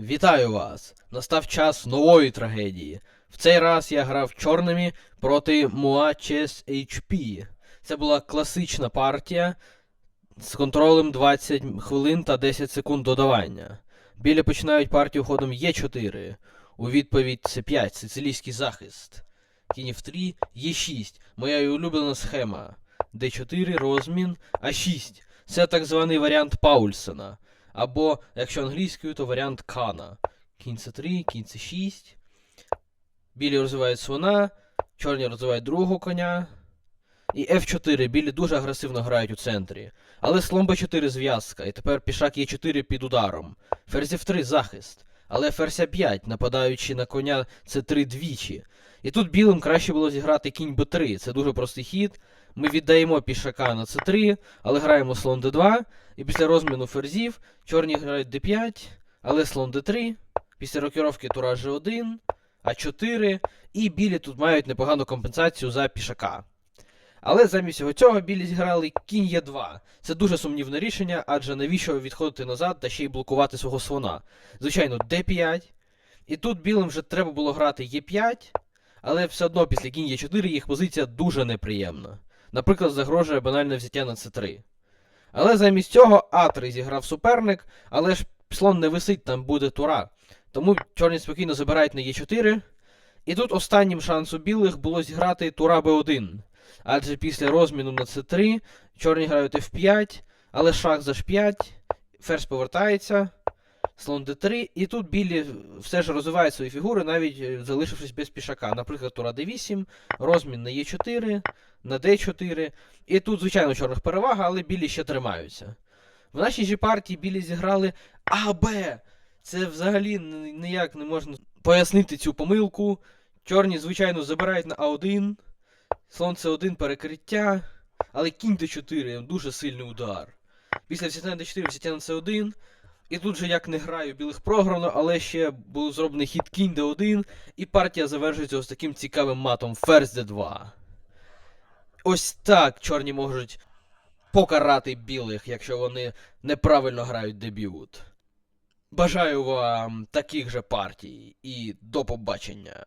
Вітаю вас! Настав час нової трагедії. В цей раз я грав чорними проти Муа Чес HP. Це була класична партія з контролем 20 хвилин та 10 секунд додавання. Білі починають партію ходом Е4. У відповідь С5 сицилійський захист. Кінь F3, Е6. Моя улюблена схема. Д4, розмін, А6. Це так званий варіант Паульсена. Або, якщо англійською, то варіант Кана. Кінь С3, кінь С6. Білі розвивають слона, чорні розвивають другого коня. І F4. Білі дуже агресивно грають у центрі. Але слон Б4 зв'язка, і тепер пішак Е4 під ударом. Ферзь F3 захист. Але ферзь А5, нападаючи на коня С3 двічі. І тут білим краще було зіграти кінь Б3. Це дуже простий хід. Ми віддаємо пішака на С3, але граємо слон Д2. І після розміну ферзів чорні грають d5, але слон d3. Після рокіровки тура g1, а4, і білі тут мають непогану компенсацію за пішака. Але замість всього цього білі зіграли кінь Е2. Це дуже сумнівне рішення, адже навіщо відходити назад та ще й блокувати свого слона. Звичайно, d5. І тут білим вже треба було грати Е5, але все одно після кінь Е4 їх позиція дуже неприємна. Наприклад, загрожує банальне взяття на С3. Але замість цього А3 зіграв суперник, але ж слон не висить, там буде тура. Тому чорні спокійно забирають на Е4. І тут останнім шансом білих було зіграти тура Б1. Адже після розміну на С3 чорні грають F5, але шах за H5, ферзь повертається, слон D3, і тут білі все ж розвивають свої фігури, навіть е, залишившись без пішака. Наприклад, тура D8, розмін на Е4, на D4. І тут, звичайно, чорних перевага, але білі ще тримаються. В нашій же партії білі зіграли АБ. Це взагалі ніяк не можна пояснити цю помилку. Чорні, звичайно, забирають на А1. Слон С1 перекриття. Але кінь Д4 дуже сильний удар. Після на Д4 взяття на С1. І тут же як не граю, білих програно, але ще був зроблений хід кінь Д1, і партія завершується ось таким цікавим матом ферзь Д2. Ось так чорні можуть покарати білих, якщо вони неправильно грають дебют. Бажаю вам таких же партій і до побачення.